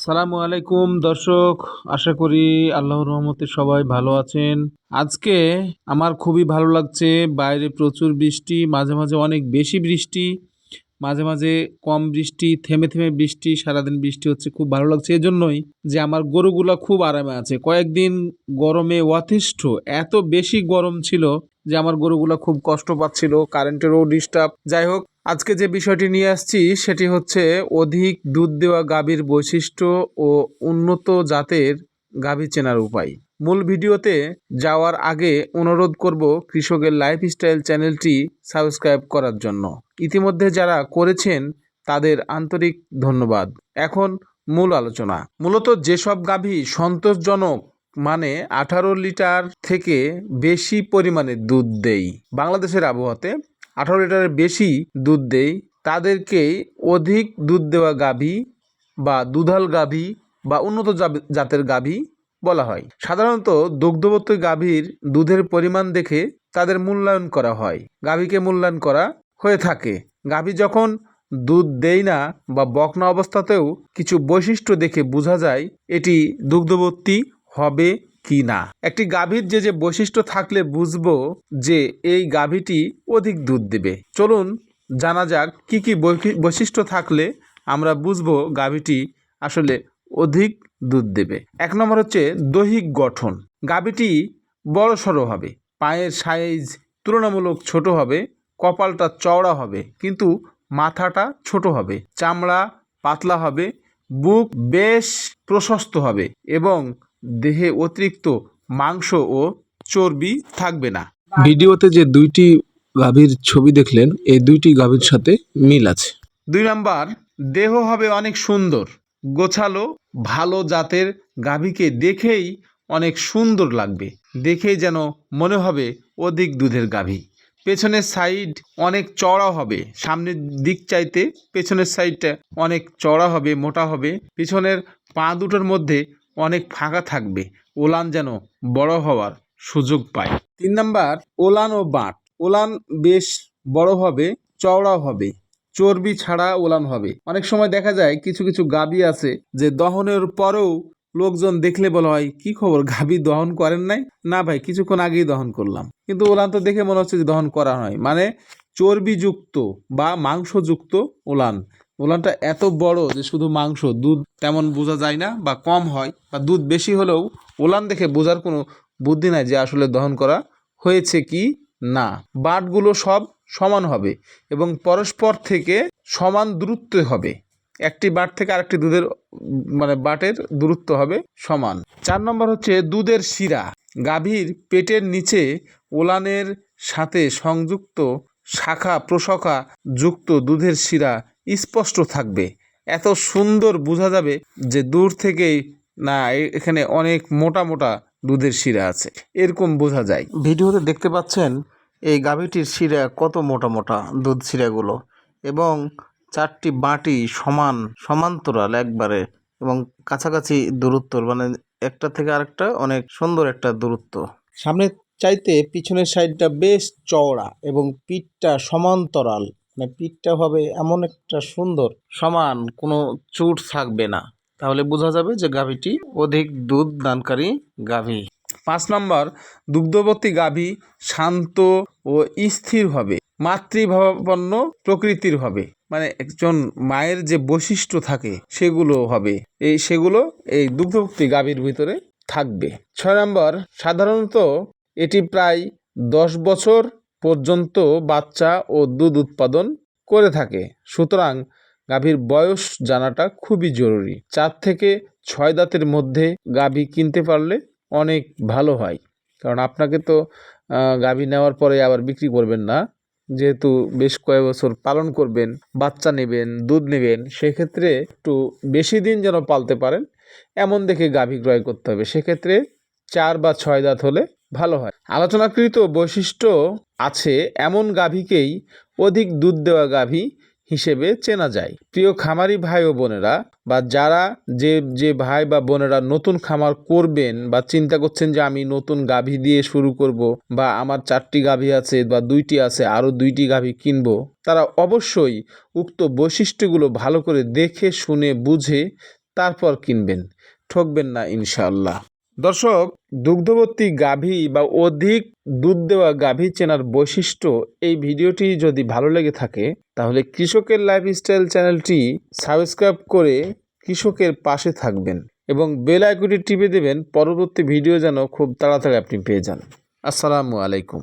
সালামু আলাইকুম, দর্শক। আশা করি আল্লাহর রহমতে সবাই ভালো আছেন। আজকে আমার খুবই ভালো লাগছে, বাইরে প্রচুর বৃষ্টি, মাঝে মাঝে অনেক বেশি বৃষ্টি, মাঝে মাঝে কম বৃষ্টি, থেমে থেমে বৃষ্টি, সারাদিন বৃষ্টি হচ্ছে, খুব ভালো লাগছে। এজন্যই যে আমার গরুগুলা খুব আরামে আছে। কয়েকদিন গরমে অতিষ্ঠ, এত বেশি গরম ছিল যে আমার গরুগুলা খুব কষ্ট পাচ্ছিল কারেন্টেরও ডিস্টার্ব যাই হোক আজকে যে বিষয়টি নিয়ে আসছি, সেটি হচ্ছে অধিক দুধ দেওয়া গাভীর বৈশিষ্ট্য ও উন্নত জাতের গাভী চেনার উপায়। মূল ভিডিওতে যাওয়ার আগে অনুরোধ করব কৃষকের লাইফস্টাইল চ্যানেলটি সাবস্ক্রাইব করার জন্য। ইতিমধ্যে যারা করেছেন, তাদের আন্তরিক ধন্যবাদ। এখন মূল আলোচনা। মূলত যেসব গাভী সন্তোষজনক মানে আঠারো লিটার থেকে বেশি পরিমাণে দুধ দেই, বাংলাদেশের আবহাওয়াতে আঠারো লিটারের বেশি দুধ দেই, তাদেরকে অধিক দুধ দেওয়া গাভী বা দুধাল গাভী বা উন্নত জাতের গাভী বলা হয়। সাধারণত দুগ্ধবতী গাভীর দুধের পরিমাণ দেখে তাদের মূল্যায়ন করা হয়। গাভীকে মূল্যায়ন করা হয়ে থাকে। গাভী যখন দুধ দেয় না বা বকনা অবস্থাতেও কিছু বৈশিষ্ট্য দেখে বোঝা যায়, এটি দুগ্ধবতী হবে কি না? একটি গাভীর যে যে বৈশিষ্ট্য থাকলে বুঝব যে এই গাভীটি অধিক দুধ দেবে। চলুন জানা যাক কি কি বৈশি- বৈশিষ্ট্য থাকলে আমরা বুঝব গাভীটি আসলে অধিক দুধ দেবে। এক নম্বর হচ্ছে দৈহিক গঠন। গাভীটি বড় সড়ো হবে, পায়ের সাইজ তুলনামূলক ছোট হবে, কপালটা চওড়া হবে, কিন্তু মাথাটা ছোট হবে, চামড়া পাতলা হবে, বুক বেশ প্রশস্ত হবে এবং দেহে অতিরিক্ত মাংস ও চর্বি থাকবে না। ভিডিওতে যে দুইটি গাভীর ছবি দেখলেন এই দুইটি গাভীর সাথে মিল আছে। দুই নাম্বার দেহ হবে অনেক সুন্দর গোছালো ভালো জাতের গাভীকে দেখেই অনেক সুন্দর লাগবে দেখেই যেন মনে হবে অধিক দুধের গাভী। পেছনের সাইড অনেক চড়া হবে সামনের দিক চাইতে পেছনের সাইডটা অনেক চড়া হবে মোটা হবে পিছনের পা দুটোর মধ্যে অনেক ফাঁকা থাকবে। ওলান যেন বড় হওয়ার সুযোগ পায়। তিন নাম্বার, ওলান ও বাঁট। ওলান বেশ বড় হবে, চওড়াও হবে। চর্বি ছাড়া ওলান হবে। অনেক সময় দেখা যায় কিছু কিছু গাবি আছে যে দহনের পরেও লোকজন দেখলে বলা হয় কি খবর? গাবি দহন করেন নাই? না ভাই, কিছুক্ষণ আগেই দহন করলাম। কিন্তু ওলান তো দেখে মনে হচ্ছে যে দহন করা হয় মানে চর্বিযুক্ত বা মাংসযুক্ত ওলান। ওলানটা এত বড় যে শুধু মাংস, দুধ তেমন বোঝা যায় না বা কম হয় বা দুধ বেশি হলেও ওলান দেখে বোঝার কোনো বুদ্ধি নাই যে আসলে দহন করা হয়েছে কি না। বাটগুলো সব সমান হবে এবং পরস্পর থেকে সমান দূরত্ব হবে। একটি বাট থেকে আরেকটি দুধের মানে বাটের দূরত্ব হবে সমান। চার নম্বর হচ্ছে দুধের শিরা। গাভীর পেটের নিচে ওলানের সাথে সংযুক্ত শাখা প্রশাখা যুক্ত দুধের শিরা স্পষ্ট থাকবে। এত সুন্দর বোঝা যাবে যে দূর থেকেই না এখানে অনেক মোটা মোটা দুধের শিরা আছে। এরকম বোঝা যায়। ভিডিওতে দেখতে পাচ্ছেন এই গাভীটির শিরা কত মোটা মোটা দুধ শিরাগুলো এবং চারটি বাটি সমান সমান্তরাল একবারে এবং কাছাকাছি দূরত্ব মানে একটা থেকে আরেকটা অনেক সুন্দর একটা দূরত্ব। সামনের চাইতে পিছনের সাইডটা বেশ চওড়া এবং পিঠটা সমান্তরাল। মানে পিঠটা হবে এমন একটা সুন্দর। সমান কোনো চুট থাকবে না। তাহলে বোঝা যাবে যে গাভীটি অধিক দুধ দানকারী গাভী। পাঁচ নম্বর, দুগ্ধবতী গাভী শান্ত ও স্থির হবে, মাতৃভাবাপন্ন প্রকৃতির হবে। মানে একজন মায়ের যে বৈশিষ্ট্য থাকে, সেগুলো হবে। এই সেগুলো এই দুগ্ধবতী গাভীর ভিতরে থাকবে। ছয় নম্বর, সাধারণত এটি প্রায় দশ বছর পর্যন্ত বাচ্চা ও দুধ উৎপাদন করে থাকে। সুতরাং গাভীর বয়স জানাটা খুবই জরুরি। চার থেকে ছয় দাঁতের মধ্যে গাভী কিনতে পারলে অনেক ভালো হয়। কারণ আপনাকে তো গাভী নেওয়ার পরে আবার বিক্রি করবেন না। যেহেতু বেশ কয়েক বছর পালন করবেন, বাচ্চা নেবেন, দুধ নেবেন, সেক্ষেত্রে একটু বেশি দিন যেন পালতে পারেন, এমন দেখে গাভী ক্রয় করতে হবে। সেক্ষেত্রে চার বা ছয় দাঁত হলে ভালো হয়। আলোচনাকৃত বৈশিষ্ট্য আছে এমন গাভীকেই অধিক দুধ দেওয়া গাভী হিসেবে চেনা যায়। প্রিয় খামারি ভাই ও বোনেরা বা যারা যে যে ভাই বা বোনেরা নতুন খামার করবেন বা চিন্তা করছেন যে আমি নতুন গাভী দিয়ে শুরু করব বা আমার চারটি গাভী আছে বা দুইটি আছে, আরও দুইটি গাভী কিনবো, তারা অবশ্যই উক্ত বৈশিষ্ট্যগুলো ভালো করে দেখে, শুনে, বুঝে তারপর কিনবেন। ঠকবেন না ইনশাআল্লাহ। দর্শক দুগ্ধবর্তী গাভী বা অধিক দুধ দেওয়া গাভী চেনার বৈশিষ্ট্য এই ভিডিওটি যদি ভালো লেগে থাকে, তাহলে কৃষকের লাইফস্টাইল চ্যানেলটি সাবস্ক্রাইব করে কৃষকের পাশে থাকবেন এবং বেল আইকনটি টিপে দেবেন। পরবর্তী ভিডিও যেন খুব তাড়াতাড়ি আপনি পেয়ে যান। আসসালামু আলাইকুম।